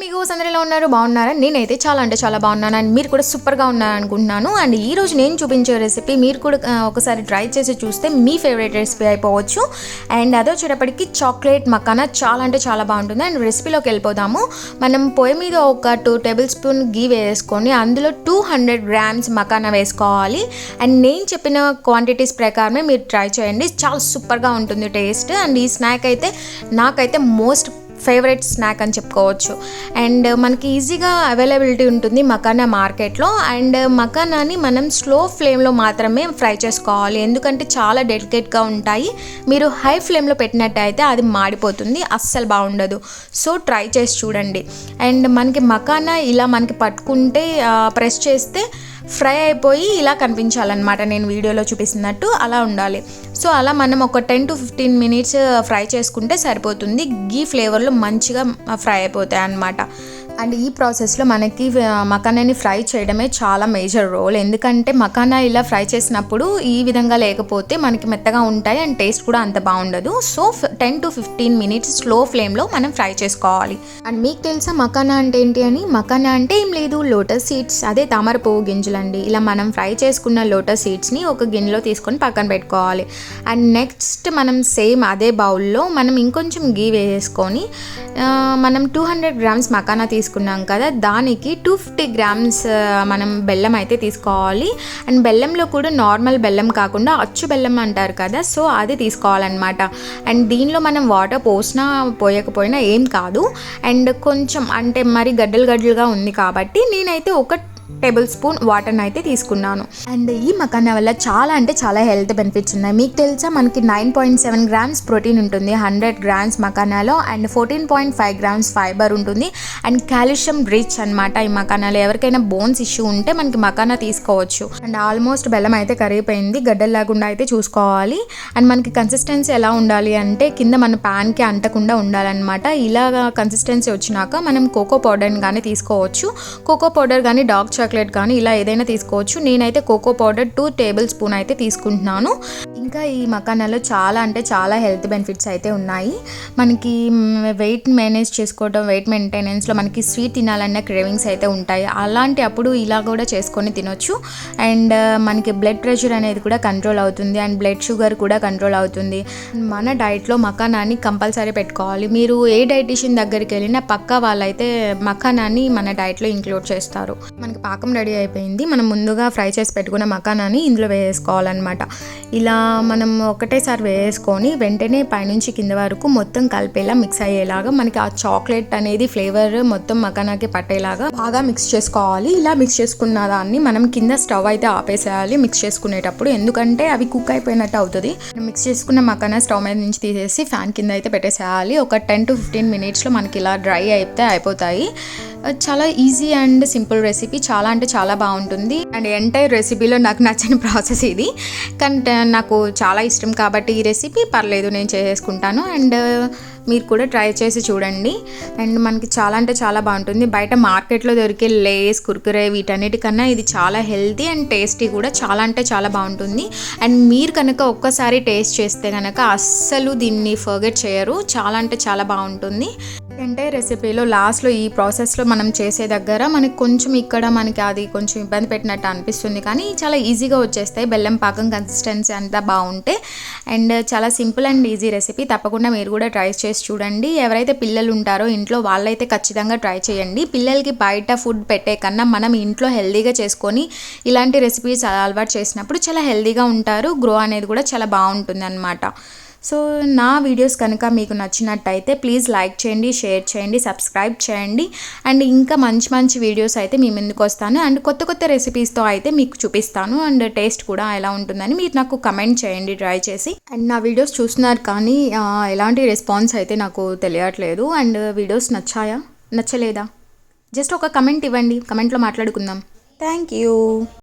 మీకు సందడిలో ఉన్నారు? బాగున్నారా? నేనైతే చాలా అంటే చాలా బాగున్నాను. అండ్ మీరు కూడా సూపర్గా ఉన్నారు అనుకుంటున్నాను అండ్ ఈ రోజు నేను చూపించే రెసిపీ మీరు కూడా ఒకసారి ట్రై చేసి చూస్తే మీ ఫేవరెట్ రెసిపీ అయిపోవచ్చు. అండ్ అదో వచ్చేటప్పటికి చాక్లెట్ మకానా చాలా అంటే చాలా బాగుంటుంది. అండ్ రెసిపీలోకి వెళ్ళిపోదాము. మనం పొయ్యి మీద ఒక టూ టేబుల్ స్పూన్ గీ వేసుకొని అందులో టూ హండ్రెడ్ గ్రామ్స్ మకానా వేసుకోవాలి. అండ్ నేను చెప్పిన క్వాంటిటీస్ ప్రకారమే మీరు ట్రై చేయండి. చాలా సూపర్గా ఉంటుంది టేస్ట్. అండ్ ఈ స్నాక్ అయితే నాకైతే మోస్ట్ ఫేవరెట్ స్నాక్ అని చెప్పుకోవచ్చు. అండ్ మనకి ఈజీగా అవైలబిలిటీ ఉంటుంది మకానా మార్కెట్లో. అండ్ మకానాని మనం స్లో ఫ్లేమ్లో మాత్రమే ఫ్రై చేసుకోవాలి. ఎందుకంటే చాలా డెలికేట్గా ఉంటాయి. మీరు హై ఫ్లేమ్లో పెట్టినట్టయితే అది మాడిపోతుంది. అస్సలు బాగుండదు. సో ట్రై చేసి చూడండి. అండ్ మనకి మకానా ఇలా మనకి పట్టుకుంటే ప్రెస్ చేస్తే ఫ్రై అయిపోయి ఇలా కనిపించాలన్నమాట. నేను వీడియోలో చూపిస్తున్నట్టు అలా ఉండాలి. సో అలా మనం ఒక ten to fifteen minutes fry చేసుకుంటే సరిపోతుంది. గీ ఫ్లేవర్లో మంచిగా ఫ్రై అయిపోతాయి అన్నమాట అండ్ ఈ ప్రాసెస్లో మనకి మకానాని ఫ్రై చేయడమే చాలా మేజర్ రోల్. ఎందుకంటే మకానా ఇలా ఫ్రై చేసినప్పుడు ఈ విధంగా లేకపోతే మనకి మెత్తగా ఉంటాయి అండ్ టేస్ట్ కూడా అంత బాగుండదు. So ten to fifteen minutes slow ఫ్లేమ్లో మనం ఫ్రై చేసుకోవాలి. అండ్ మీకు తెలుసా మకానా అంటే ఏంటి అని? మకానా అంటే ఏం లేదు లోటస్ సీడ్స్ అదే తామర పువ్వు గింజలండి. ఇలా మనం ఫ్రై చేసుకున్న లోటస్ సీడ్స్ని ఒక గిన్నెలో తీసుకొని పక్కన పెట్టుకోవాలి. అండ్ నెక్స్ట్ మనం సేమ్ అదే బౌల్లో మనం ఇంకొంచెం గీ వేసుకొని మనం టూ హండ్రెడ్ గ్రామ్స్ మకానా తీసుకున్నాం కదా దానికి టూ ఫిఫ్టీ గ్రామ్స్ మనం బెల్లం అయితే తీసుకోవాలి. అండ్ బెల్లంలో కూడా నార్మల్ బెల్లం కాకుండా అచ్చు బెల్లం అంటారు కదా సో అది తీసుకోవాలన్నమాట. అండ్ దీనిలో మనం వాటర్ పోసినా పోయకపోయినా ఏం కాదు. అండ్ కొంచెం అంటే మరి గడ్డలు గడ్డలుగా ఉంది కాబట్టి నేనైతే ఒక టేబుల్ స్పూన్ వాటర్ని అయితే తీసుకున్నాను. అండ్ ఈ మకానా వల్ల చాలా అంటే చాలా హెల్త్ బెనిఫిట్స్ ఉన్నాయి. మీకు తెలుసా మనకి nine point seven grams protein ఉంటుంది hundred grams మకానాలో and fourteen point five grams fibre ఉంటుంది. అండ్ కాల్షియం రిచ్ అనమాట ఈ మకానాలో. ఎవరికైనా బోన్స్ ఇష్యూ ఉంటే మనకి మకానా తీసుకోవచ్చు. అండ్ ఆల్మోస్ట్ బెల్లం అయితే కరిగిపోయింది. గడ్డల్లాగుండా అయితే చూసుకోవాలి. అండ్ మనకి కన్సిస్టెన్సీ ఎలా ఉండాలి అంటే కింద మన ప్యాన్కి అంటకుండా ఉండాలన్నమాట. ఇలాగా కన్సిస్టెన్సీ వచ్చినాక మనం కోకో పౌడర్ని కానీ తీసుకోవచ్చు. కోకో పౌడర్ కానీ డార్క్ చాక్లెట్ కానీ ఇలా ఏదైనా తీసుకోవచ్చు. నేనైతే cocoa powder two tablespoon అయితే తీసుకుంటున్నాను. ఇంకా ఈ మకానాలో చాలా అంటే చాలా హెల్త్ బెనిఫిట్స్ అయితే ఉన్నాయి. మనకి వెయిట్ మేనేజ్ చేసుకోవడం వెయిట్ మెయింటెనెన్స్లో మనకి స్వీట్ తినాలన్న క్రేవింగ్స్ అయితే ఉంటాయి. అలాంటి అప్పుడు ఇలా కూడా చేసుకొని తినొచ్చు. అండ్ మనకి బ్లడ్ ప్రెషర్ అనేది కూడా కంట్రోల్ అవుతుంది. అండ్ బ్లడ్ షుగర్ కూడా కంట్రోల్ అవుతుంది. మన డైట్లో మకానాన్ని కంపల్సరీ పెట్టుకోవాలి. మీరు ఏ డైటిషియన్ దగ్గరికి వెళ్ళినా పక్క వాళ్ళైతే మకానాన్ని మన డైట్లో ఇంక్లూడ్ చేస్తారు. మనకి పాకం రెడీ అయిపోయింది. మనం ముందుగా ఫ్రై చేసి పెట్టుకున్న మకానాన్ని ఇందులో వేసుకోవాలన్నమాట. ఇలా మనం ఒకటేసారి వేసుకొని వెంటనే పైనుంచి కింద వరకు మొత్తం కలిపేలా మిక్స్ అయ్యేలాగా మనకి ఆ చాక్లెట్ అనేది ఫ్లేవర్ మొత్తం మకానాకి పట్టేలాగా బాగా మిక్స్ చేసుకోవాలి. ఇలా మిక్స్ చేసుకున్న దాన్ని మనం కింద స్టవ్ అయితే ఆపేసేయాలి మిక్స్ చేసుకునేటప్పుడు. ఎందుకంటే అవి కుక్ అయిపోయినట్టు అవుతుంది. మిక్స్ చేసుకున్న మకానా స్టవ్ మీద నుంచి తీసేసి ఫ్యాన్ కింద అయితే పెట్టేసేయాలి. ఒక టెన్ టు ఫిఫ్టీన్ మినిట్స్లో మనకి ఇలా డ్రై అయితే అయిపోతాయి. చాలా ఈజీ అండ్ సింపుల్ రెసిపీ చాలా అంటే చాలా బాగుంటుంది. అండ్ ఎంటైర్ రెసిపీలో నాకు నచ్చని ప్రాసెస్ ఇది. కానీ నాకు చాలా ఇష్టం కాబట్టి ఈ రెసిపీ పర్లేదు నేను చేసేసుకుంటాను అండ్ మీరు కూడా ట్రై చేసి చూడండి. అండ్ మనకి చాలా అంటే చాలా బాగుంటుంది. బయట మార్కెట్లో దొరికే లేస్ కుర్కురే వీటన్నిటికన్నా ఇది చాలా హెల్తీ అండ్ టేస్టీ కూడా చాలా అంటే చాలా బాగుంటుంది. అండ్ మీరు కనుక ఒక్కసారి టేస్ట్ చేస్తే కనుక అస్సలు దీన్ని ఫర్గెట్ చేయరు. చాలా అంటే చాలా బాగుంటుంది. అంటే రెసిపీలో లాస్ట్లో ఈ ప్రాసెస్లో మనం చేసే దగ్గర మనకి కొంచెం ఇక్కడ మనకి అది కొంచెం ఇబ్బంది పెట్టినట్టు అనిపిస్తుంది. కానీ చాలా ఈజీగా వచ్చేస్తాయి. బెల్లం పాకం కన్సిస్టెన్సీ అంతా బాగుంటే అండ్ చాలా సింపుల్ అండ్ ఈజీ రెసిపీ తప్పకుండా మీరు కూడా ట్రై చేసి చూడండి. ఎవరైతే పిల్లలు ఉంటారో ఇంట్లో వాళ్ళైతే ఖచ్చితంగా ట్రై చేయండి. పిల్లలకి బయట ఫుడ్ పెట్టే కన్నా మనం ఇంట్లో హెల్దీగా చేసుకొని ఇలాంటి రెసిపీస్ అలవాటు చేసినప్పుడు చాలా హెల్దీగా ఉంటారు. గ్రో అనేది కూడా చాలా బాగుంటుంది అనమాట సో నా వీడియోస్ కనుక మీకు నచ్చినట్టయితే ప్లీజ్ లైక్ చేయండి షేర్ చేయండి సబ్స్క్రైబ్ చేయండి. అండ్ ఇంకా మంచి మంచి వీడియోస్ అయితే మీ ముందుకు వస్తాను. అండ్ కొత్త కొత్త రెసిపీస్తో అయితే మీకు చూపిస్తాను. అండ్ టేస్ట్ కూడా ఎలా ఉంటుందని మీరు నాకు కమెంట్ చేయండి ట్రై చేసి. అండ్ నా వీడియోస్ చూస్తున్నారు కానీ ఎలాంటి రెస్పాన్స్ అయితే నాకు తెలియట్లేదు. అండ్ వీడియోస్ నచ్చాయా? నచ్చలేదా? జస్ట్ ఒక కమెంట్ ఇవ్వండి. కమెంట్లో మాట్లాడుకుందాం. Thank you.